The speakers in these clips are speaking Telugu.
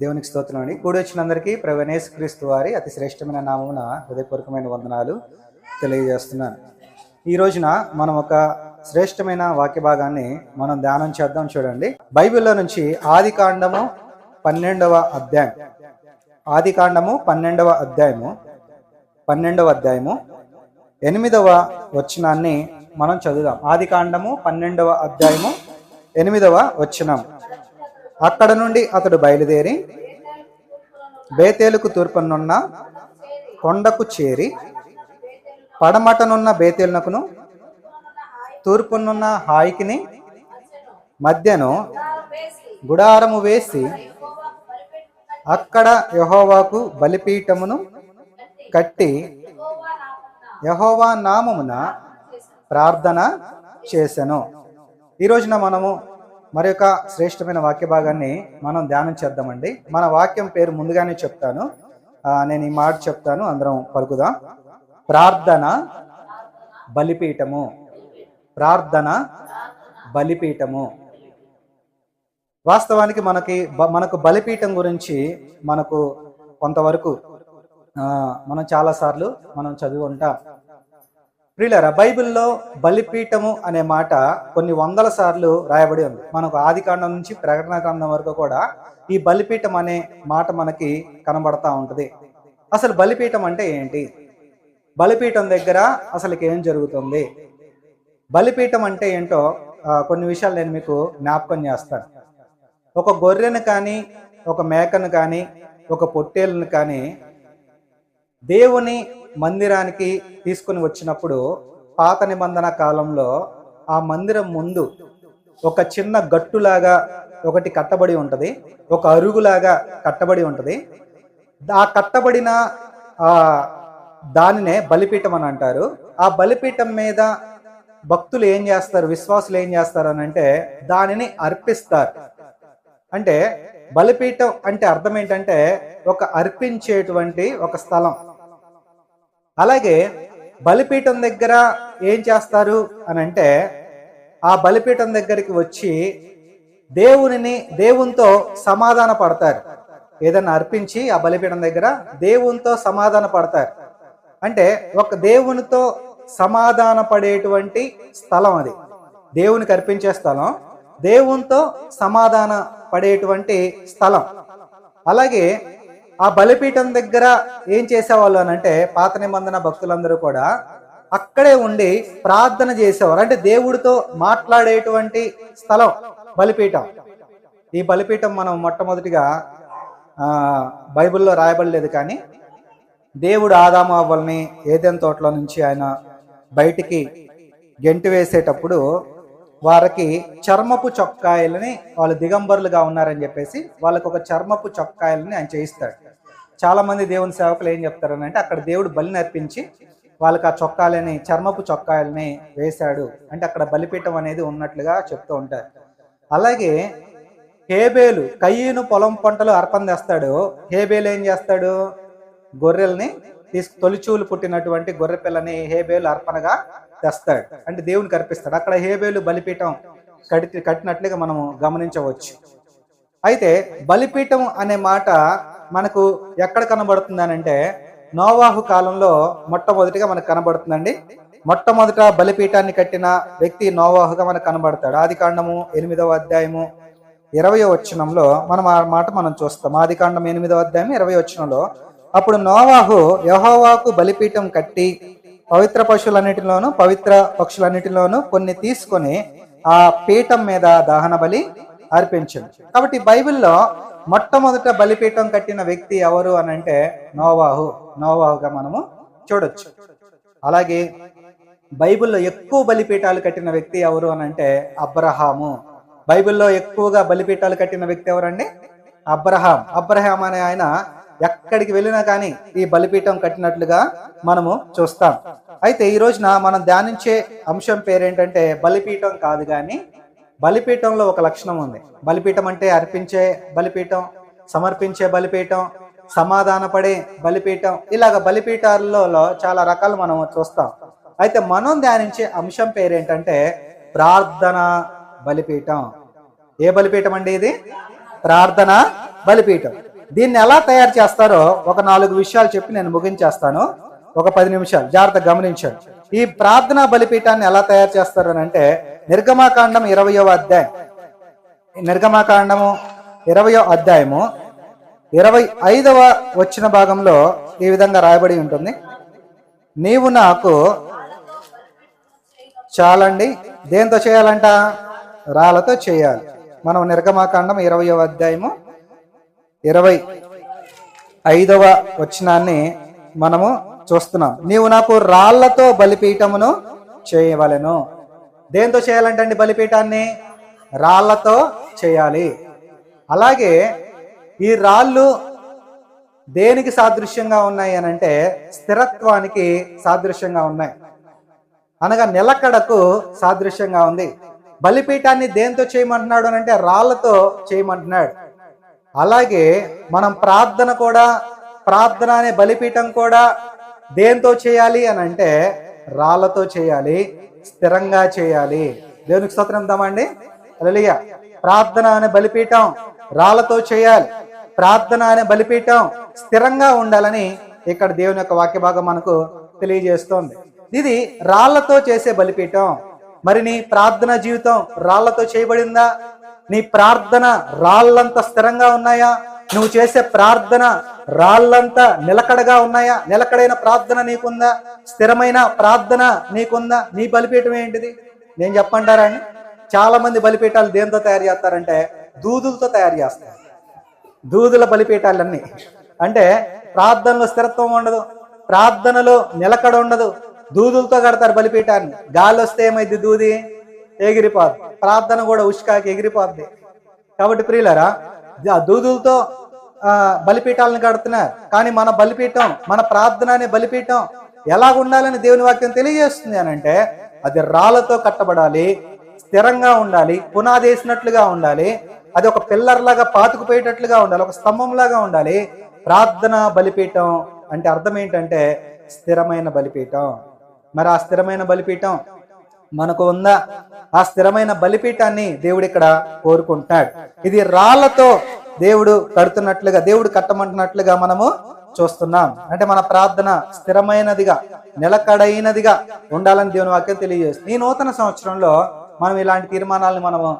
దేవునికి స్తోత్రం అండి. కూడి వచ్చినందరికీ ప్రవణేశ్ క్రీస్తు వారి అతి శ్రేష్టమైన నామమున హృదయపూర్వకమైన వందనాలు తెలియజేస్తున్నాను. ఈ రోజున మనం ఒక శ్రేష్టమైన వాక్య భాగాన్ని మనం ధ్యానం చేద్దాం చూడండి. బైబిల్లో నుంచి ఆది కాండము పన్నెండవ అధ్యాయం. ఆది కాండము పన్నెండవ అధ్యాయము పన్నెండవ అధ్యాయము ఎనిమిదవ వచనాన్ని మనం చదువుదాం. ఆది కాండము పన్నెండవ అధ్యాయము ఎనిమిదవ వచనం. అక్కడ నుండి అతడు బయలుదేరి బేతేలుకు తూర్పునున్న కొండకు చేరి పడమటనున్న బేతేలునకును తూర్పునున్న హాయికిని మధ్యను గుడారము వేసి అక్కడ యహోవాకు బలిపీఠమును కట్టి యహోవా నామమున ప్రార్థన చేశాను ఈ రోజున మనము మరి యొక్క శ్రేష్టమైన వాక్య భాగాన్ని మనం ధ్యానం చేద్దామండి. మన వాక్యం పేరు ముందుగానే చెప్తాను. నేను ఈ మాట చెప్తాను. అందరం పలుకుదాం. ప్రార్థన బలిపీఠము. ప్రార్థన బలిపీఠము. వాస్తవానికి మనకి బ- మనకు బలిపీఠం గురించి మనకు కొంతవరకు మనం చాలాసార్లు మనం చదివి ప్రియులరా బైబిల్లో బలిపీఠము అనే మాట కొన్ని వందల సార్లు రాయబడి ఉంది. మనకు ఆది కాండం నుంచి ప్రకటన కాండం వరకు కూడా ఈ బలిపీఠం అనే మాట మనకి కనబడతా ఉంటుంది. అసలు బలిపీఠం అంటే ఏంటి? బలిపీఠం దగ్గర అసలుకి ఏం జరుగుతుంది? బలిపీఠం అంటే ఏంటో కొన్ని విషయాలు నేను మీకు జ్ఞాపకం చేస్తాను. ఒక గొర్రెను కానీ ఒక మేకను కానీ ఒక పొట్టేలును కానీ దేవుని మందిరానికి తీసుకుని వచ్చినప్పుడు పాత నిబంధన కాలంలో ఆ మందిరం ముందు ఒక చిన్న గట్టులాగా ఒకటి కట్టబడి ఉంటుంది. ఒక అరుగులాగా కట్టబడి ఉంటుంది. ఆ కట్టబడిన దానినే బలిపీఠం అని అంటారు. ఆ బలిపీఠం మీద భక్తులు ఏం చేస్తారు? విశ్వాసులు ఏం చేస్తారు అని అంటే దానిని అర్పిస్తారు. అంటే బలిపీఠం అంటే అర్థం ఏంటంటే ఒక అర్పించేటువంటి ఒక స్థలం. అలాగే బలిపీఠం దగ్గర ఏం చేస్తారు అని అంటే ఆ బలిపీఠం దగ్గరికి వచ్చి దేవునిని దేవునితో సమాధాన పడతారు ఏదైనా అర్పించి ఆ బలిపీఠం దగ్గర దేవునితో సమాధాన పడతారు అంటే ఒక దేవునితో సమాధాన పడేటువంటి స్థలం అది. దేవునికి అర్పించే స్థలం దేవునితో సమాధాన పడేటువంటి స్థలం. అలాగే ఆ బలిపీఠం దగ్గర ఏం చేసేవాళ్ళు అని అంటే పాత నిబంధన భక్తులందరూ కూడా అక్కడే ఉండి ప్రార్థన చేసేవారు. అంటే దేవుడితో మాట్లాడేటువంటి స్థలం బలిపీఠం. ఈ బలిపీఠం మనం మొట్టమొదటిగా బైబిల్లో రాయబడలేదు కానీ దేవుడు ఆదాము అవ్వల్ని ఏదెన్ తోటలో నుంచి ఆయన బయటికి గెంటి వేసేటప్పుడు వారికి చర్మపు చొక్కాయలని వాళ్ళు దిగంబరులుగా ఉన్నారని చెప్పేసి వాళ్ళకు ఒక చర్మపు చొక్కాయలని ఆయన చేయిస్తాడు. చాలా మంది దేవుని సేవకులు ఏం చెప్తారని అంటే అక్కడ దేవుడు బలిని అర్పించి వాళ్ళకి ఆ చొక్కాలని చర్మపు చొక్కాయలని వేశాడు. అంటే అక్కడ బలిపీఠం అనేది ఉన్నట్లుగా చెప్తూ ఉంటారు. అలాగే హేబేలు కయ్యను పొలం పంటలు అర్పణ తెస్తాడు హేబేలు ఏం చేస్తాడు? గొర్రెల్ని తీసుకు తొలిచూలు పుట్టినటువంటి గొర్రె పిల్లని హేబేలు అర్పణగా తెస్తాడు. అంటే దేవునికి అర్పిస్తాడు. అక్కడ హేబేలు బలిపీఠం కట్టి కట్టినట్లుగా మనము గమనించవచ్చు. అయితే బలిపీఠం అనే మాట మనకు ఎక్కడ కనబడుతుంది అని అంటే నోవాహు కాలంలో మొట్టమొదటిగా మనకు కనబడుతుందండి. మొట్టమొదట బలిపీఠాన్ని కట్టిన వ్యక్తి నోవాహుగా మనకు కనబడతాడు. ఆది కాండము ఎనిమిదవ అధ్యాయము ఇరవై వచ్చినంలో మనం ఆ మాట మనం చూస్తాం. ఆది కాండం ఎనిమిదవ అధ్యాయం ఇరవై వచ్చినంలో అప్పుడు నోవాహు యహోవాకు బలిపీఠం కట్టి పవిత్ర పశువులన్నిటిలోను పవిత్ర పక్షులన్నిటిలోను కొన్ని తీసుకొని ఆ పీఠం మీద దహన బలి అర్పించండి. కాబట్టి బైబిల్లో మొట్టమొదట బలిపీఠం కట్టిన వ్యక్తి ఎవరు అని అంటే నోవాహు. నోవాహుగా మనము చూడొచ్చు. అలాగే బైబిల్లో ఎక్కువ బలిపీఠాలు కట్టిన వ్యక్తి ఎవరు అని అంటే అబ్రహాము. బైబిల్లో ఎక్కువగా బలిపీఠాలు కట్టిన వ్యక్తి ఎవరండి? అబ్రహాం. అబ్రహాం అనే ఆయన ఎక్కడికి వెళ్ళినా కానీ ఈ బలిపీఠం కట్టినట్లుగా మనము చూస్తాం. అయితే ఈ రోజున మనం ధ్యానించే అంశం పేరేంటంటే బలిపీఠం కాదు కానీ బలిపీఠంలో ఒక లక్షణం ఉంది. బలిపీఠం అంటే అర్పించే బలిపీఠం సమర్పించే బలిపీఠం సమాధానపడే బలిపీఠం. ఇలాగ బలిపీఠాలలో చాలా రకాలు మనం చూస్తాం. అయితే మనం ధ్యానించే అంశం పేరేంటంటే ప్రార్థన బలిపీఠం. ఏ బలిపీఠం అండి ఇది? ప్రార్థన బలిపీఠం. దీన్ని ఎలా తయారు చేస్తారో ఒక నాలుగు విషయాలు చెప్పి నేను ముగించేస్తాను. ఒక పది నిమిషాలు. జాగ్రత్తగా గమనించండి. ఈ ప్రార్థనా బలిపీఠాన్ని ఎలా తయారు చేస్తారు అని అంటే నిర్గమాకాండం ఇరవయో అధ్యాయం. నిర్గమాకాండము ఇరవయో అధ్యాయము ఇరవై ఐదవ వచ్చిన భాగంలో ఈ విధంగా రాయబడి ఉంటుంది. నీవు నాకు చాలండి. దేంతో చేయాలంట? రాళ్ళతో చేయాలి. మనం నిర్గమాకాండం ఇరవయో అధ్యాయము ఇరవై ఐదవ వచనాన్ని మనము చూస్తున్నాం. నీవు నాకు రాళ్ళతో బలిపీఠమును చేయవలెను. దేంతో చేయాలంటండి బలిపీఠాన్ని? రాళ్ళతో చేయాలి. అలాగే ఈ రాళ్ళు దేనికి సాదృశ్యంగా ఉన్నాయి అని అంటే స్థిరత్వానికి సాదృశ్యంగా ఉన్నాయి. అనగా నిలకడకు సాదృశ్యంగా ఉంది. బలిపీఠాన్ని దేంతో చేయమంటున్నాడు అని అంటే రాళ్ళతో చేయమంటున్నాడు. అలాగే మనం ప్రార్థన కూడా ప్రార్థన అనే బలిపీఠం కూడా దేంతో చేయాలి అని అంటే రాళ్ళతో చేయాలి స్థిరంగా చేయాలి. దేవునికి స్తోత్రం ఇద్దామండి అలలియ ప్రార్థన అనే బలిపీఠం రాళ్ళతో చేయాలి. ప్రార్థన అనే బలిపీఠం స్థిరంగా ఉండాలని ఇక్కడ దేవుని యొక్క వాక్య భాగం మనకు తెలియజేస్తోంది. ఇది రాళ్ళతో చేసే బలిపీఠం. మరి నీ ప్రార్థన జీవితం రాళ్ళతో చేయబడిందా? నీ ప్రార్థన రాళ్ళంత స్థిరంగా ఉన్నాయా? నువ్వు చేసే ప్రార్థన రాళ్ళంతా నిలకడగా ఉన్నాయా? నిలకడైన ప్రార్థన నీకుందా? స్థిరమైన ప్రార్థన నీకుందా? నీ బలిపీఠం ఏంటిది? నేను చెప్పంటారా అండి? చాలా మంది బలిపీఠాలు దేంతో తయారు చేస్తారంటే దూదులతో తయారు చేస్తారు. దూదుల బలిపీఠాలన్నీ. అంటే ప్రార్థనలో స్థిరత్వం ఉండదు ప్రార్థనలో నిలకడ ఉండదు దూదులతో కడతారు బలిపీఠాన్ని. గాలి వస్తే ఏమైంది దూది? ఎగిరిపోద్ది. ప్రార్థన కూడా ఉష్కాకి ఎగిరిపోద్ది. కాబట్టి ప్రియులరా దూదులతో బలిపీఠాలను కడుతున్నారు. కానీ మన బలిపీఠం మన ప్రార్థన అనే బలిపీఠం ఎలా ఉండాలని దేవుని వాక్యం తెలియజేస్తుంది అని అంటే అది రాళ్ళతో కట్టబడాలి స్థిరంగా ఉండాలి పునాది వేసినట్లుగా ఉండాలి అది ఒక పిల్లర్ లాగా పాతుకుపోయేటట్లుగా ఉండాలి ఒక స్తంభం లాగా ఉండాలి. ప్రార్థన బలిపీఠం అంటే అర్థం ఏంటంటే స్థిరమైన బలిపీఠం. మరి ఆ స్థిరమైన బలిపీఠం మనకు ఉందా? ఆ స్థిరమైన బలిపీఠాన్ని దేవుడు ఇక్కడ కోరుకుంటున్నాడు. ఇది రాళ్ళతో దేవుడు కడుతున్నట్లుగా దేవుడు కట్టమంటున్నట్లుగా మనము చూస్తున్నాం. అంటే మన ప్రార్థన స్థిరమైనదిగా నిలకడైనదిగా ఉండాలని దేవుని వాక్యం తెలియజేస్తుంది. ఈ నూతన సంవత్సరంలో మనం ఇలాంటి తీర్మానాలను మనము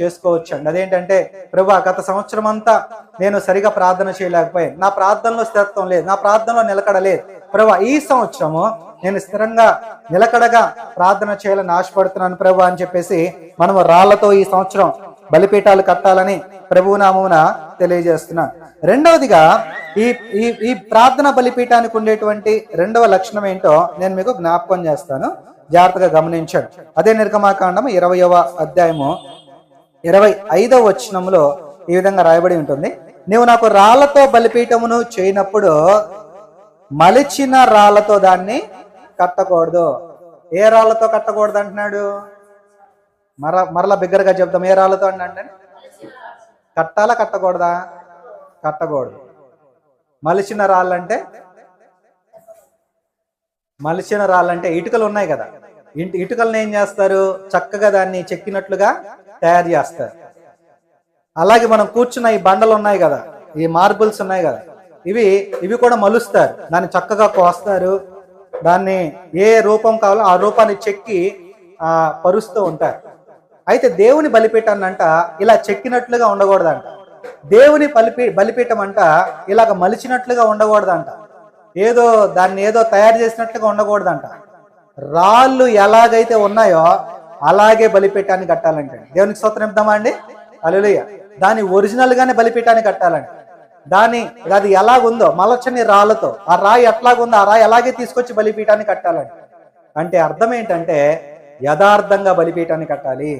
చేసుకోవచ్చండి. అదేంటంటే ప్రభా గత సంవత్సరం అంతా నేను సరిగా ప్రార్థన చేయలేకపోయాను. నా ప్రార్థనలో స్థిరత్వం లేదు నా ప్రార్థనలో నిలకడలేదు ప్రభా ఈ సంవత్సరము నేను స్థిరంగా నిలకడగా ప్రార్థన చేయాలని ఆశపడుతున్నాను ప్రభు అని చెప్పేసి మనము రాళ్ళతో ఈ సంవత్సరం బలిపీఠాలు కట్టాలని ప్రభునామమున తెలియజేస్తున్నాను రెండవదిగా ఈ ఈ ఈ ప్రార్థన బలిపీఠానికి ఉండేటువంటి రెండవ లక్షణం ఏంటో నేను మీకు జ్ఞాపకం చేస్తాను. జాగ్రత్తగా గమనించండి. అదే నిర్గమాకాండం ఇరవయవ అధ్యాయము ఇరవై ఐదవ వచనంలో ఈ విధంగా రాయబడి ఉంటుంది. నీవు నాకు రాళ్ళతో బలిపీఠమును చేయనప్పుడు మలిచిన రాళ్ళతో దాన్ని కట్టకూడదు. ఏ రాళ్ళతో కట్టకూడదు అంటున్నాడు? మర మరలా బిగ్గరగా చెప్తాం ఏ రాళ్ళతో అంటే కట్టాలా కట్టకూడదా? కట్టకూడదు. మలిచిన రాళ్ళంటే? మలిచిన రాళ్ళంటే ఇటుకలు ఉన్నాయి కదా. ఇంటి ఇటుకలను ఏం చేస్తారు? చక్కగా దాన్ని చెక్కినట్లుగా తయారు చేస్తారు. అలాగే మనం కూర్చున్న ఈ బండలు ఉన్నాయి కదా. ఈ మార్బుల్స్ ఉన్నాయి కదా. ఇవి ఇవి కూడా మలుస్తారు. దాన్ని చక్కగా కోస్తారు. దాన్ని ఏ రూపం కావాలో ఆ రూపాన్ని చెక్కి పరుస్తూ ఉంటారు. అయితే దేవుని బలిపీఠాన్నంట ఇలా చెక్కినట్లుగా ఉండకూడదంట. దేవుని బలిపీ బలిపీఠం అంట ఇలాగ మలిచినట్లుగా ఉండకూడదంట. ఏదో దాన్ని ఏదో తయారు చేసినట్లుగా ఉండకూడదంట. రాళ్ళు ఎలాగైతే ఉన్నాయో అలాగే బలిపీఠాన్ని కట్టాలంటే. దేవునికి స్తోత్రం ఇద్దామా అండి? అలలుయ దాని ఒరిజినల్గానే బలిపీఠాన్ని కట్టాలండి దాని అది ఎలాగుందో మలచని రాళ్ళతో ఆ రాయి ఎట్లాగుందో ఆ రాయి అలాగే తీసుకొచ్చి బలిపీఠాన్ని కట్టాలండి అంటే అర్థం ఏంటంటే యథార్థంగా బలిపీఠాన్ని కట్టాలి.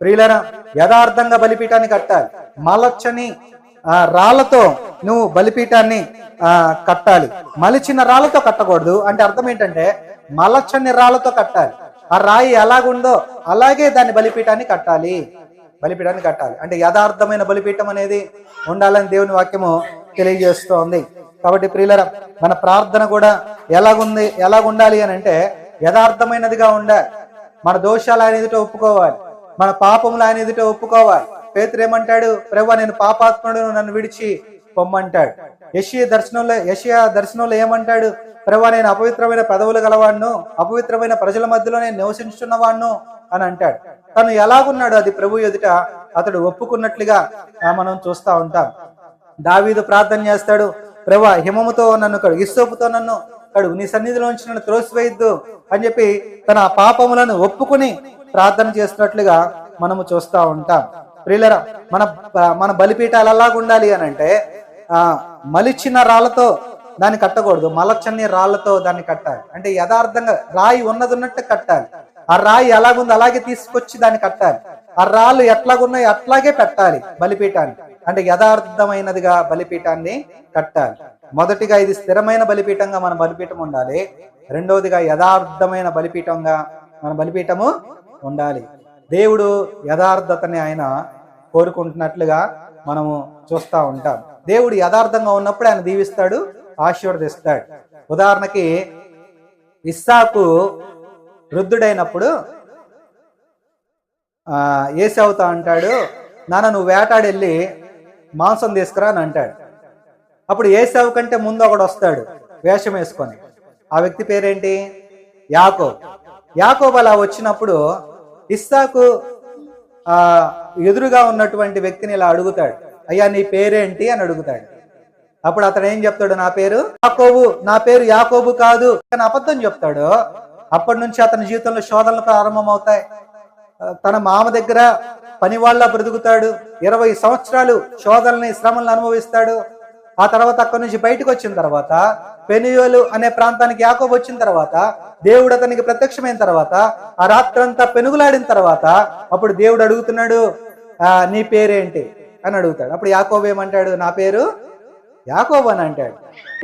ప్రియులరా యథార్థంగా బలిపీఠాన్ని కట్టాలి. మలచని ఆ రాళ్ళతో నువ్వు బలిపీఠాన్ని కట్టాలి. మలిచిన రాళ్ళతో కట్టకూడదు. అంటే అర్థం ఏంటంటే మలచని రాళ్ళతో కట్టాలి. ఆ రాయి ఎలాగుందో అలాగే దాని బలిపీఠాన్ని కట్టాలి. బలిపీఠాన్ని కట్టాలి. అంటే యథార్థమైన బలిపీఠం అనేది ఉండాలని దేవుని వాక్యము తెలియజేస్తోంది. కాబట్టి ప్రియులర మన ప్రార్థన కూడా ఎలాగుంది ఎలాగుండాలి అని అంటే యథార్థమైనదిగా ఉండాలి. మన దోషాలు అనేది ఒప్పుకోవాలి. మన పాపములు ఆయన ఎదుట ఒప్పుకోవాలి. పేతురు ఏమంటాడు? ప్రభా నేను పాపాత్ముడు నన్ను విడిచి పొమ్మంటాడు. యషియా దర్శనంలో యషియా దర్శనంలో ఏమంటాడు? ప్రభా నేను అపవిత్రమైన పెదవులు గలవాడును అపవిత్రమైన ప్రజల మధ్యలో నేను నివసించున్నవాడును అని అంటాడు. తను ఎలాగున్నాడు అది ప్రభు ఎదుట అతడు ఒప్పుకున్నట్లుగా ఆ, మనం చూస్తా ఉంటాం. దావీదు ప్రార్థన చేస్తాడు. ప్రభా హిమముతో నన్ను కడుగు ఇస్సోపుతో నన్ను కడుగు నీ సన్నిధిలో ఉంచి నన్ను త్రోసివేయద్దు అని చెప్పి తన పాపములను ఒప్పుకుని ప్రార్థన చేస్తున్నట్లుగా మనము చూస్తా ఉంటాం. ప్రియులరా మన మన బలిపీఠాలు ఎలాగ ఉండాలి అని అంటే ఆ మలిచిన రాళ్ళతో దాన్ని కట్టకూడదు. మలచని రాళ్ళతో దాన్ని కట్టాలి. అంటే యథార్థంగా రాయి ఉన్నది ఉన్నట్టు కట్టాలి. ఆ రాయి ఎలాగుందో అలాగే తీసుకొచ్చి దాన్ని కట్టాలి. ఆ రాళ్ళు ఎట్లాగున్నాయి అట్లాగే పెట్టాలి బలిపీఠాన్ని. అంటే యథార్థమైనదిగా బలిపీఠాన్ని కట్టాలి. మొదటిగా ఇది స్థిరమైన బలిపీఠంగా మన బలిపీఠం ఉండాలి. రెండవదిగా యథార్థమైన బలిపీఠంగా మన బలిపీఠము ఉండాలి. దేవుడు యథార్థతని ఆయన కోరుకుంటున్నట్లుగా మనము చూస్తూ ఉంటాం. దేవుడు యథార్థంగా ఉన్నప్పుడు ఆయన దీవిస్తాడు ఆశీర్వదిస్తాడు. ఉదాహరణకి ఇస్సాకు వృద్ధుడైనప్పుడు ఆ, ఏసవుతా అంటాడు నాన్న నువ్వు వేటాడెళ్ళి మాంసం తీసుకురా అని అంటాడు. అప్పుడు ఏసావు కంటే ముందు ఒకడు వస్తాడు వేషం వేసుకొని. ఆ వ్యక్తి పేరేంటి? యాకోబ్. యాకోబ్ అలా వచ్చినప్పుడు ఇస్సాకు ఆ ఎదురుగా ఉన్నటువంటి వ్యక్తిని ఇలా అడుగుతాడు. అయ్యా నీ పేరేంటి? అని అడుగుతాడు. అప్పుడు అతడు ఏం చెప్తాడు? నా పేరు యాకోబు. నా పేరు యాకోబు కాదు. అని అబద్ధం చెప్తాడు. అప్పటి నుంచి అతని జీవితంలో శోధనలు ప్రారంభమవుతాయి. తన మామ దగ్గర పని వాళ్ళ బ్రతుకుతాడు. ఇరవై సంవత్సరాలు శోధనని శ్రమలను అనుభవిస్తాడు. ఆ తర్వాత అక్కడి నుంచి బయటకు వచ్చిన తర్వాత పెనుయోలు అనే ప్రాంతానికి యాకోబు వచ్చిన తర్వాత దేవుడు అతనికి ప్రత్యక్షమైన తర్వాత ఆ రాత్రంతా పెనుగులాడిన తర్వాత అప్పుడు దేవుడు అడుగుతున్నాడు ఆ నీ పేరేంటి? అని అడుగుతాడు. అప్పుడు యాకోబు ఏమంటాడు నా పేరు యాకోబు అని అంటాడు.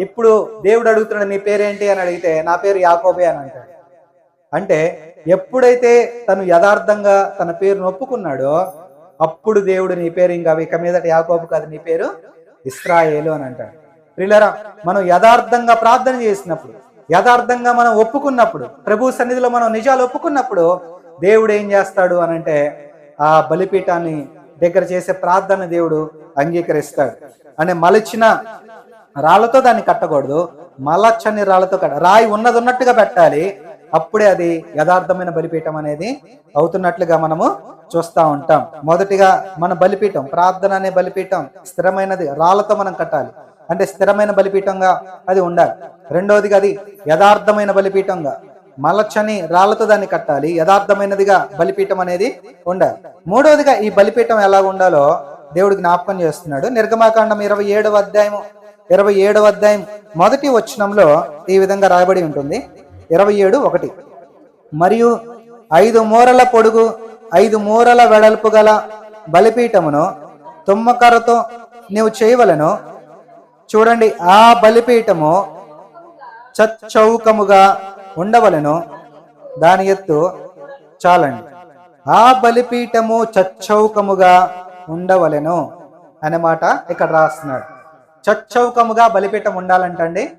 ఇప్పుడు దేవుడు అడుగుతున్నాడు నీ పేరేంటి? అని అడిగితే నా పేరు యాకోబే అని అంటాడు. అంటే ఎప్పుడైతే తను యథార్థంగా తన పేరును ఒప్పుకున్నాడో అప్పుడు దేవుడు నీ పేరు ఇంకా ఇక మీదట యాకోబు కాదు నీ పేరు ఇస్రాయేలు అని అంటాడు. ప్రిలరా మనం యథార్థంగా ప్రార్థన చేసినప్పుడు యథార్థంగా మనం ఒప్పుకున్నప్పుడు ప్రభు సన్నిధిలో మనం నిజాలు ఒప్పుకున్నప్పుడు దేవుడు ఏం చేస్తాడు అని అంటే ఆ బలిపీఠాన్ని దగ్గర చేసే ప్రార్థన దేవుడు అంగీకరిస్తాడు. అంటే మలిచిన రాళ్ళతో దాన్ని కట్టకూడదు. మలచ్చని రాళ్ళతో కట్ట రాయి ఉన్నది ఉన్నట్టుగా పెట్టాలి. అప్పుడే అది యథార్థమైన బలిపీఠం అనేది అవుతున్నట్లుగా మనము చూస్తూ ఉంటాం. మొదటిగా మన బలిపీఠం ప్రార్థన అనే బలిపీఠం స్థిరమైనది రాళ్ళతో మనం కట్టాలి. అంటే స్థిరమైన బలిపీఠంగా అది ఉండాలి. రెండవదిగా అది యథార్థమైన బలిపీఠంగా మలచని రాళ్ళతో దాన్ని కట్టాలి యథార్థమైనదిగా బలిపీఠం అనేది ఉండాలి. మూడవదిగా ఈ బలిపీఠం ఎలా ఉండాలో దేవుడు జ్ఞాపకం చేస్తున్నాడు. నిర్గమాకాండం ఇరవై ఏడవ అధ్యాయం ఇరవై ఏడవ అధ్యాయం మొదటి వచనంలో ఈ విధంగా రాయబడి ఉంటుంది. ఇరవై ఏడు ఒకటి. మరియు ఐదు మూరల పొడుగు ఐదు మూరల వెడల్పు గల బలిపీఠమును తుమ్మకర్రతో నీవు చేయవలను. చూడండి ఆ బలిపీఠము చచ్చౌకముగా ఉండవలను. దాని ఎత్తు చాలండి. ఆ బలిపీఠము చచ్చౌకముగా ఉండవలను అనే మాట ఇక్కడ రాస్తున్నాడు. చచ్చౌకముగా బలిపీఠం ఉండాలంటండి.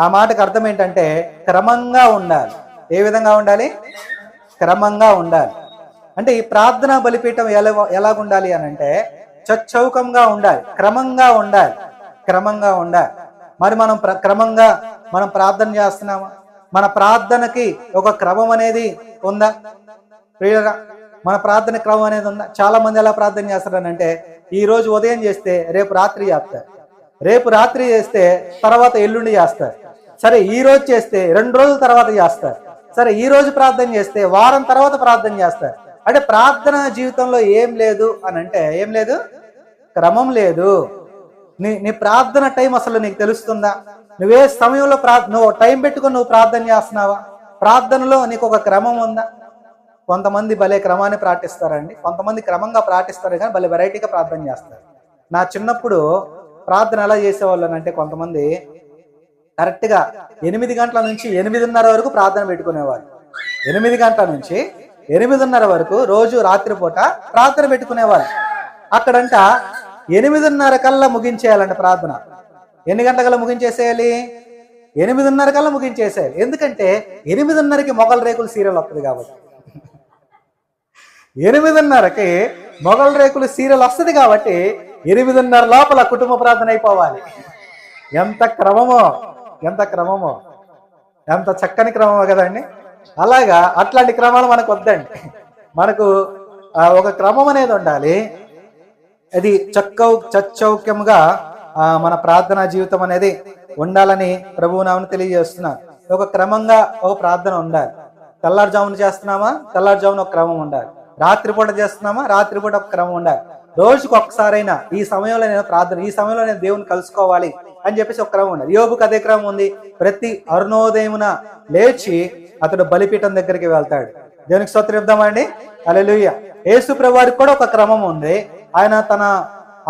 ఆ మాటకు అర్థం ఏంటంటే క్రమంగా ఉండాలి. ఏ విధంగా ఉండాలి? క్రమంగా ఉండాలి. అంటే ఈ ప్రార్థన బలిపీఠం ఎలా ఎలాగుండాలి అని అంటే చచ్చౌకంగా ఉండాలి. క్రమంగా ఉండాలి. క్రమంగా ఉండాలి. మరి మనం ప్ర- క్రమంగా మనం ప్రార్థన చేస్తున్నామా? మన ప్రార్థనకి ఒక క్రమం అనేది ఉందా? ప్రియులరా మన ప్రార్థన క్రమం అనేది ఉందా? చాలా మంది ఎలా ప్రార్థన చేస్తారనంటే ఈ రోజు ఉదయం చేస్తే రేపు రాత్రి చేస్తారు. రేపు రాత్రి చేస్తే తర్వాత ఎల్లుండి చేస్తారు. సరే ఈ రోజు చేస్తే రెండు రోజుల తర్వాత చేస్తారు. సరే ఈ రోజు ప్రార్థన చేస్తే వారం తర్వాత ప్రార్థన చేస్తారు. అంటే ప్రార్థన జీవితంలో ఏం లేదు అని అంటే ఏం లేదు? క్రమం లేదు. నీ నీ ప్రార్థన టైం అసలు నీకు తెలుస్తుందా? నువ్వే సమయంలో ప్రా నువ్వు టైం పెట్టుకొని నువ్వు ప్రార్థన చేస్తున్నావా? ప్రార్థనలో నీకు ఒక క్రమం ఉందా? కొంతమంది భలే క్రమాన్ని ప్రాటిస్తారండి కొంతమంది క్రమంగా పాటిస్తారు కానీ భలే వెరైటీగా ప్రార్థన చేస్తారు. నా చిన్నప్పుడు ప్రార్థన ఎలా చేసేవాళ్ళు అంటే కొంతమంది కరెక్ట్గా ఎనిమిది గంటల నుంచి ఎనిమిదిన్నర వరకు ప్రార్థన పెట్టుకునేవారు. ఎనిమిది గంటల నుంచి ఎనిమిదిన్నర వరకు రోజు రాత్రిపూట ప్రార్థన పెట్టుకునేవారు. అక్కడంట ఎనిమిదిన్నర కల్లా ముగించేయాలంట ప్రార్థన. ఎన్ని గంటల ముగించేసేయాలి? ఎనిమిదిన్నర కల్లా ముగించేసేయాలి. ఎందుకంటే ఎనిమిదిన్నరకి మొగల రేకులు సీరియల్ వస్తుంది కాబట్టి. ఎనిమిదిన్నరకి మొగల రేకులు సీరియల్ వస్తుంది కాబట్టి ఎనిమిదిన్నర లోపల కుటుంబ ప్రార్థన అయిపోవాలి. ఎంత క్రమమో. ఎంత క్రమమో? ఎంత చక్కని క్రమమో కదండి అలాగా అట్లాంటి క్రమాలు మనకు వద్దండి. మనకు ఒక క్రమం అనేది ఉండాలి. అది చక్కౌ చచ్చౌక్యముగా మన ప్రార్థనా జీవితం అనేది ఉండాలని ప్రభువు నామని తెలియజేస్తున్నాను. ఒక క్రమంగా ఒక ప్రార్థన ఉండాలి. తెల్లారుజామున చేస్తున్నామా? తెల్లారుజామున ఒక క్రమం ఉండాలి. రాత్రిపూట చేస్తున్నామా? రాత్రిపూట ఒక క్రమం ఉండాలి. రోజుకు ఒక్కసారైనా ఈ సమయంలో నేను ప్రార్థన ఈ సమయంలో నేను దేవుని కలుసుకోవాలి అని చెప్పేసి ఒక క్రమం ఉండాలి యోగుకు అదే క్రమం ఉంది. ప్రతి అరుణోదయమున లేచి అతడు బలిపీఠం దగ్గరికి వెళ్తాడు. దేవునికి స్తోత్రం ఇద్దామండి అలెలుయ్య యేసు ప్రభువారికి కూడా ఒక క్రమం ఉంది. ఆయన తన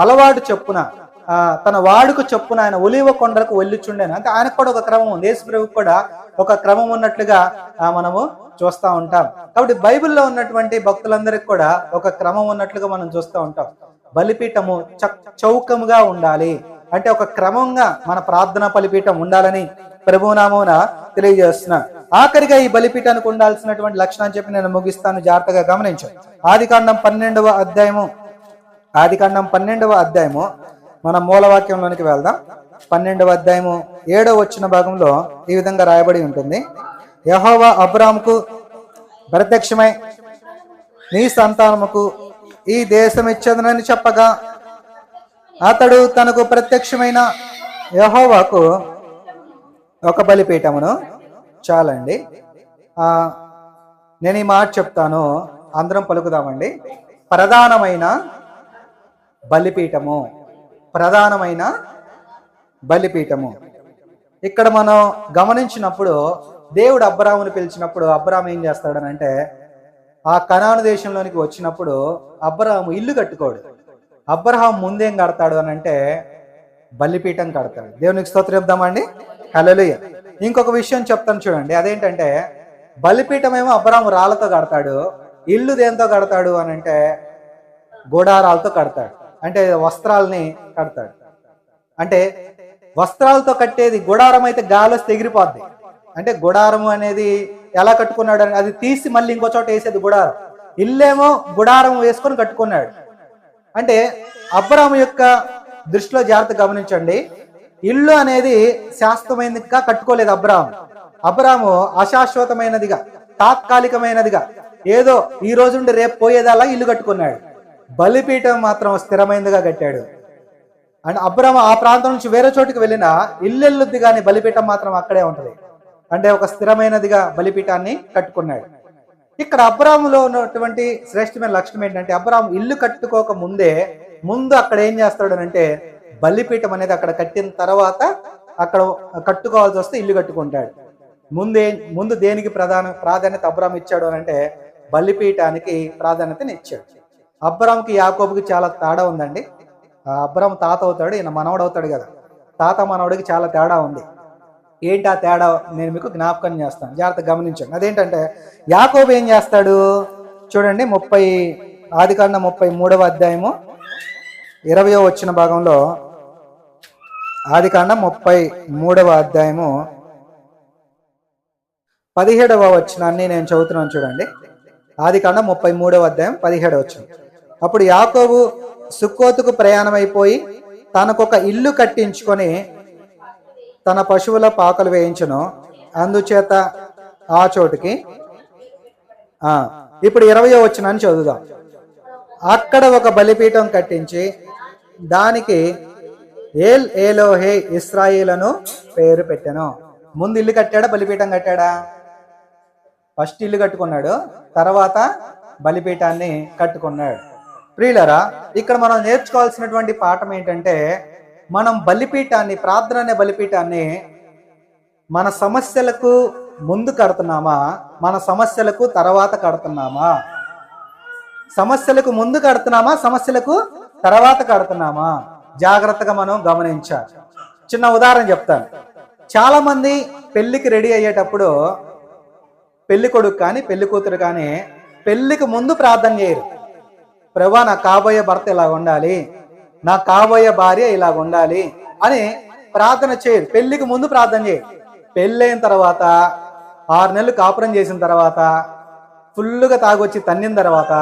అలవాటు చెప్పున తన వాడుకు చెప్పున ఆయన ఒలివ కొండలకు వెళ్ళిచుండేను. అంటే ఆయనకు కూడా ఒక క్రమం ఉంది. యేసు ప్రభుకి కూడా ఒక క్రమం ఉన్నట్లుగా మనము చూస్తూ ఉంటాం. కాబట్టి బైబిల్లో ఉన్నటువంటి భక్తులందరికి కూడా ఒక క్రమం ఉన్నట్లుగా మనం చూస్తూ ఉంటాం. బలిపీఠము చ చౌకముగా ఉండాలి. అంటే ఒక క్రమంగా మన ప్రార్థన బలిపీఠం ఉండాలని ప్రభునామమున తెలియజేస్తున్నా. ఆఖరిగా ఈ బలిపీఠానికి ఉండాల్సినటువంటి లక్షణం చెప్పి నేను ముగిస్తాను. జాగ్రత్తగా గమనించు. ఆదికాండం పన్నెండవ అధ్యాయము ఆదికాండం పన్నెండవ అధ్యాయము మన మూలవాక్యంలోనికి వెళ్దాం. పన్నెండవ అధ్యాయము ఏడవ వచ్చిన భాగంలో ఈ విధంగా రాయబడి ఉంటుంది. యహోవా అబ్రాముకు ప్రత్యక్షమై నీ సంతానముకు ఈ దేశం ఇచ్చదనని చెప్పగా అతడు తనకు ప్రత్యక్షమైన యహోవాకు ఒక బలిపీఠమును చాలండి. నేను ఈ మాట చెప్తాను. అందరం పలుకుదామండి. ప్రధానమైన బలిపీఠము. ప్రధానమైన బలిపీఠము. ఇక్కడ మనం గమనించినప్పుడు దేవుడు అబ్రామును పిలిచినప్పుడు అబ్రామ్ ఏం చేస్తాడనంటే ఆ కనాను దేశంలోనికి వచ్చినప్పుడు అబ్రహాము ఇల్లు కట్టుకోడు. అబ్రహాం ముందేం కడతాడు అని అంటే బలిపీఠం కడతాడు. దేవునికి స్తోత్రం చెప్దామండి? హలలుయ ఇంకొక విషయం చెప్తాను చూడండి. అదేంటంటే బలిపీఠం ఏమో అబ్రహాం రాళ్ళతో కడతాడు ఇల్లు దేంతో కడతాడు అని అంటే గోడారాలతో కడతాడు. అంటే వస్త్రాలని కడతాడు. అంటే వస్త్రాలతో కట్టేది గుడారం అయితే గాలి ఎగిరిపోద్ది. అంటే గుడారము అనేది ఎలా కట్టుకున్నాడు అని అది తీసి మళ్ళీ ఇంకో చోట వేసేది గుడారం. ఇల్లేమో గుడారం వేసుకొని కట్టుకున్నాడు. అంటే అబ్రాము యొక్క దృష్టిలో జాగ్రత్త గమనించండి. ఇల్లు అనేది శాశ్వతమైనదిగా కట్టుకోలేదు అబ్రాము అబ్రాము అశాశ్వతమైనదిగా తాత్కాలికమైనదిగా ఏదో ఈ రోజు నుండి రేపు పోయేదల్లా ఇల్లు కట్టుకున్నాడు. బలిపీఠం మాత్రం స్థిరమైనదిగా కట్టాడు. అండ్ అబ్రామ ఆ ప్రాంతం నుంచి వేరే చోటుకి వెళ్ళినా ఇల్లెల్లుద్ది కానీ బలిపీఠం మాత్రం అక్కడే ఉంటుంది. అంటే ఒక స్థిరమైనదిగా బలిపీఠాన్ని కట్టుకున్నాడు. ఇక్కడ అబ్రాములో ఉన్నటువంటి శ్రేష్టమైన లక్షణం ఏంటంటే అబ్రాము ఇల్లు కట్టుకోక ముందే ముందు అక్కడ ఏం చేస్తాడు అంటే బలిపీఠం అనేది అక్కడ కట్టిన తర్వాత అక్కడ కట్టుకోవాల్సి వస్తే ఇల్లు కట్టుకుంటాడు. ముందే ముందు దేనికి ప్రధాన ప్రాధాన్యత అబ్రామ్ ఇచ్చాడు అని అంటే బలిపీఠానికి ప్రాధాన్యతని ఇచ్చాడు. అబ్రామ్కి యాకోబుకి చాలా తేడా ఉందండి. ఆ అబ్రామ్ తాత అవుతాడు ఈయన మనవడు అవుతాడు కదా. తాత మనవడికి చాలా తేడా ఉంది. ఏంటి ఆ తేడా నేను మీకు జ్ఞాపకం చేస్తాను. జాగ్రత్త గమనించండి. అదేంటంటే యాకోబు ఏం చేస్తాడు? చూడండి ముప్పై ఆదికాండ ముప్పై మూడవ అధ్యాయము ఇరవయో వచ్చిన భాగంలో ఆదికాండ ముప్పై మూడవ అధ్యాయము పదిహేడవ వచ్చినాన్ని నేను చదువుతున్నాను చూడండి. ఆదికాండ ముప్పై మూడవ అధ్యాయం పదిహేడవ వచ్చిన అప్పుడు యాకోబు సుక్కోతుకు ప్రయాణమైపోయి తనకొక ఇల్లు కట్టించుకొని తన పశువుల పాకలు వేయించును. అందుచేత ఆ చోటుకి ఆ ఇప్పుడు ఇరవయో వచ్చినాన్ని చదువుదాం. అక్కడ ఒక బలిపీఠం కట్టించి దానికి ఏల్ ఏలోహే ఇస్రాయిలను పేరు పెట్టాను. ముందు ఇల్లు కట్టాడా బలిపీఠం కట్టాడా? ఫస్ట్ ఇల్లు కట్టుకున్నాడు తర్వాత బలిపీఠాన్ని కట్టుకున్నాడు. ప్రియులరా ఇక్కడ మనం నేర్చుకోవాల్సినటువంటి పాఠం ఏంటంటే మనం బలిపీఠాన్ని ప్రార్థన అనే బలిపీఠాన్ని మన సమస్యలకు ముందు కడుతున్నామా? మన సమస్యలకు తర్వాత కడుతున్నామా? సమస్యలకు ముందు కడుతున్నామా? సమస్యలకు తర్వాత కడుతున్నామా? జాగ్రత్తగా మనం గమనించాలి. చిన్న ఉదాహరణ చెప్తాను. చాలా మంది పెళ్ళికి రెడీ అయ్యేటప్పుడు పెళ్ళి కొడుకు కానీ పెళ్ళి కూతురు కానీ పెళ్ళికి ముందు ప్రార్థన చేయరు. ప్రభా నా కాబోయే భర్త ఇలా ఉండాలి. నా కాబోయే భార్య ఇలా ఉండాలి అని ప్రార్థన చేయరు పెళ్ళికి ముందు ప్రార్థన చేయరు పెళ్ళైన తర్వాత ఆరు నెలలు కాపురం చేసిన తర్వాత ఫుల్లుగా తాగొచ్చి తన్నిన తర్వాత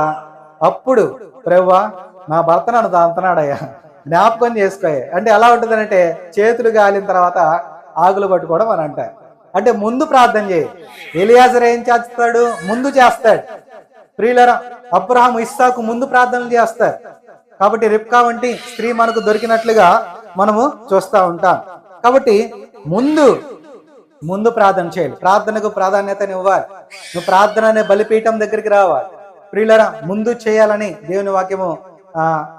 అప్పుడు ప్రవ్వా నా భర్త నన్ను అంతనాడయ్యా జ్ఞాపకం చేసుకోయే. అంటే ఎలా ఉంటుందంటే చేతులు గాలిన తర్వాత ఆకులు పట్టుకోవడం అని అంటారు. అంటే ముందు ప్రార్థన చేయి. ఎలియాజర్ ఏం చేస్తాడు? ముందు చేస్తాడు. ప్రియులరా అబ్రహాం ఇస్సాకు ముందు ప్రార్థనలు చేస్తారు. కాబట్టి రిప్కా వంటి స్త్రీ మనకు దొరికినట్లుగా మనము చూస్తూ ఉంటాం. కాబట్టి ముందు ముందు ప్రార్థన చేయాలి. ప్రార్థనకు ప్రాధాన్యతనివ్వాలి నువ్వు ప్రార్థన అనే బలిపీఠం దగ్గరికి రావాలి. ప్రియులరా ముందు చేయాలని దేవుని వాక్యము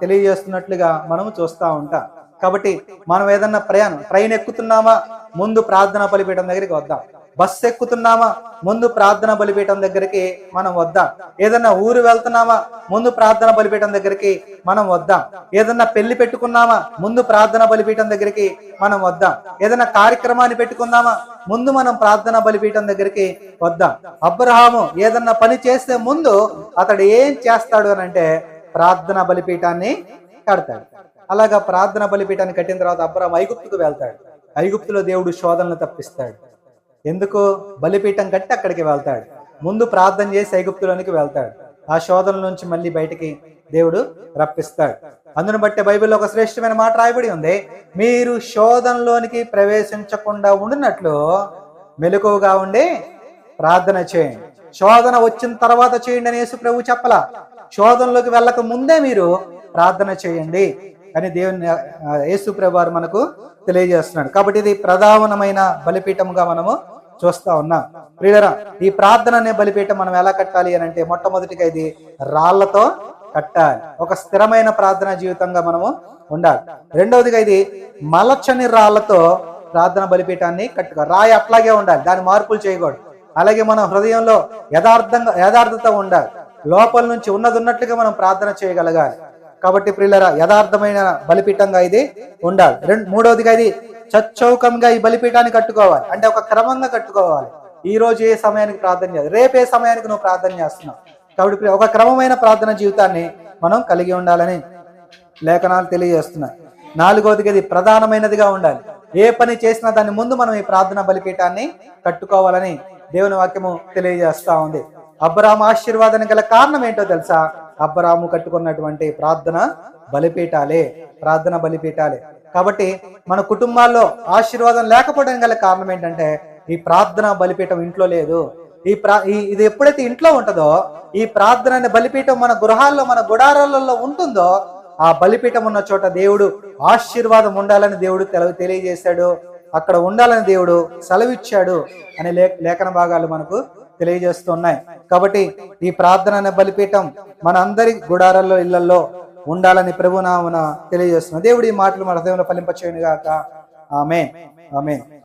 తెలియజేస్తున్నట్లుగా మనము చూస్తూ ఉంటాం. కాబట్టి మనం ఏదన్నా ప్రయాణం ట్రైన్ ఎక్కుతున్నామా? ముందు ప్రార్థన బలిపీఠం దగ్గరికి వద్దాం. బస్సు ఎక్కుతున్నామా? ముందు ప్రార్థన బలిపీఠం దగ్గరికి మనం వద్దాం. ఏదన్నా ఊరు వెళ్తున్నామా? ముందు ప్రార్థన బలిపీఠం దగ్గరికి మనం వద్దాం. ఏదన్నా పెళ్ళి పెట్టుకున్నామా? ముందు ప్రార్థన బలిపీఠం దగ్గరికి మనం వద్దాం. ఏదైనా కార్యక్రమాన్ని పెట్టుకుందామా? ముందు మనం ప్రార్థన బలిపీఠం దగ్గరికి వద్దాం. అబ్రహాము ఏదన్నా పని చేస్తే ముందు అతడు ఏం చేస్తాడు అని అంటే ప్రార్థన బలిపీఠాన్ని కడతాడు. అలాగా ప్రార్థన బలిపీఠాన్ని కట్టిన తర్వాత అబ్రహాం ఐగుప్తుకు వెళ్తాడు. ఐగుప్తులో దేవుడు శోధనలు తప్పిస్తాడు. ఎందుకు? బలిపీఠం కట్టి అక్కడికి వెళ్తాడు. ముందు ప్రార్థన చేసి ఐగుప్తులోనికి వెళ్తాడు. ఆ శోధన నుంచి మళ్ళీ బయటికి దేవుడు రప్పిస్తాడు. అందును బట్టి బైబిల్లో ఒక శ్రేష్టమైన మాట రాయబడి ఉంది. మీరు శోధనలోనికి ప్రవేశించకుండా ఉండినట్లు మెలకువగా ఉండి ప్రార్థన చేయండి. శోధన వచ్చిన తర్వాత చేయండి అని యేసు ప్రభు చెప్పలా. శోధనలోకి వెళ్ళక ముందే మీరు ప్రార్థన చేయండి అని దేవుని యేసు ప్రభు వారు మనకు తెలియజేస్తున్నాడు. కాబట్టి ఇది ప్రధానమైన బలిపీఠముగా మనము చూస్తా ఉన్నాం. ప్రియులరా ఈ ప్రార్థన అనే బలిపీఠం మనం ఎలా కట్టాలి అని అంటే మొట్టమొదటిగా ఇది రాళ్ళతో కట్టాలి. ఒక స్థిరమైన ప్రార్థన జీవితంగా మనము ఉండాలి. రెండవదిగా ఇది మలచని రాళ్ళతో ప్రార్థన బలిపీఠాన్ని కట్టుకో రాయి అట్లాగే ఉండాలి. దాని మార్పులు చేయకూడదు. అలాగే మన హృదయంలో యథార్థంగా యథార్థత ఉండాలి. లోపల నుంచి ఉన్నది ఉన్నట్లుగా మనం ప్రార్థన చేయగలగాలి. కాబట్టి ప్రియులరా యథార్థమైన బలిపీఠంగా ఇది ఉండాలి. రెండు మూడవదిగా ఇది చచ్చౌకంగా ఈ బలిపీఠాన్ని కట్టుకోవాలి. అంటే ఒక క్రమంగా కట్టుకోవాలి. ఈ రోజు ఏ సమయానికి ప్రార్థన చేయాలి? రేపు ఏ సమయానికి నువ్వు ప్రార్థన చేస్తున్నావు? కాబట్టి ఒక క్రమమైన ప్రార్థన జీవితాన్ని మనం కలిగి ఉండాలని లేఖనాలు తెలియజేస్తున్నాయి. నాలుగవదిగా ఇది ప్రధానమైనదిగా ఉండాలి. ఏ పని చేసినా దాని ముందు మనం ఈ ప్రార్థన బలిపీఠాన్ని కట్టుకోవాలని దేవుని వాక్యము తెలియజేస్తా ఉంది. అబ్రాము ఆశీర్వాదానికి గల కారణం ఏంటో తెలుసా? అబ్రాము కట్టుకున్నటువంటి ప్రార్థన బలిపీఠాలే. ప్రార్థన బలిపీఠాలే. కాబట్టి మన కుటుంబాల్లో ఆశీర్వాదం లేకపోవడం గల కారణం ఏంటంటే ఈ ప్రార్థన బలిపీఠం ఇంట్లో లేదు. ఈ ప్రా ఇది ఎప్పుడైతే ఇంట్లో ఉంటుందో ఈ ప్రార్థన అనే బలిపీఠం మన గృహాల్లో మన గుడారాలలో ఉంటుందో ఆ బలిపీఠం ఉన్న చోట దేవుడు ఆశీర్వాదం ఉండాలని దేవుడు తెల తెలియజేశాడు. అక్కడ ఉండాలని దేవుడు సెలవిచ్చాడు అనే లే లేఖన భాగాలు మనకు తెలియజేస్తున్నాయి. కాబట్టి ఈ ప్రార్థన అనే బలిపీఠం మన అందరి గుడారాల్లో ఇళ్ళలో ఉండాలని ప్రభునామన తెలియజేస్తున్నాం. దేవుడి మాటలు మన హృదయంలో ఫలింపచేయను గాక ఆమె ఆమె